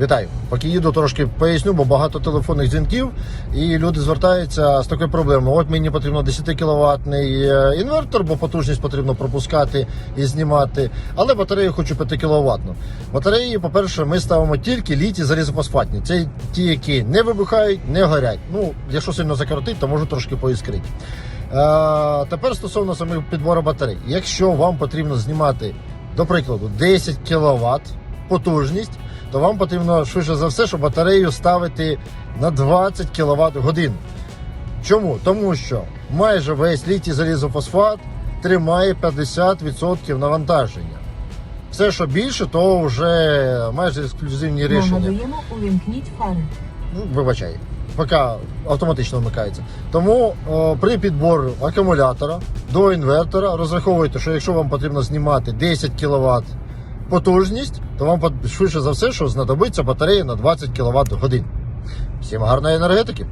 Вітаю. Поки їду, трошки поясню, бо багато телефонних дзвінків, і люди звертаються з такою проблемою. От мені потрібно 10 кВт інвертор, бо потужність потрібно пропускати і знімати. Але батарею хочу 5 кВт. Батареї, по-перше, ми ставимо тільки літі залізофосфатні. Це ті, які не вибухають, не горять. Ну, якщо сильно закоротить, то можу трошки поіскрити. Е, тепер стосовно самих підбору батарей. Якщо вам потрібно знімати, до прикладу, 10 кВт потужність, то вам потрібно швидше за все, щоб батарею ставити на 20 кВт годину. Чому? Тому що майже весь літій залізофосфат тримає 50% навантаження. Все, що більше, то вже майже ексклюзивні рішення. Нагадуємо, увімкніть фари. Ну, вибачай, поки автоматично вмикається. Тому о, при підборі акумулятора до інвертора розраховуйте, що якщо вам потрібно знімати 10 кВт потужність, то вам швидше за все, що знадобиться батарея на 20 кВт годин. Всім гарної енергетики!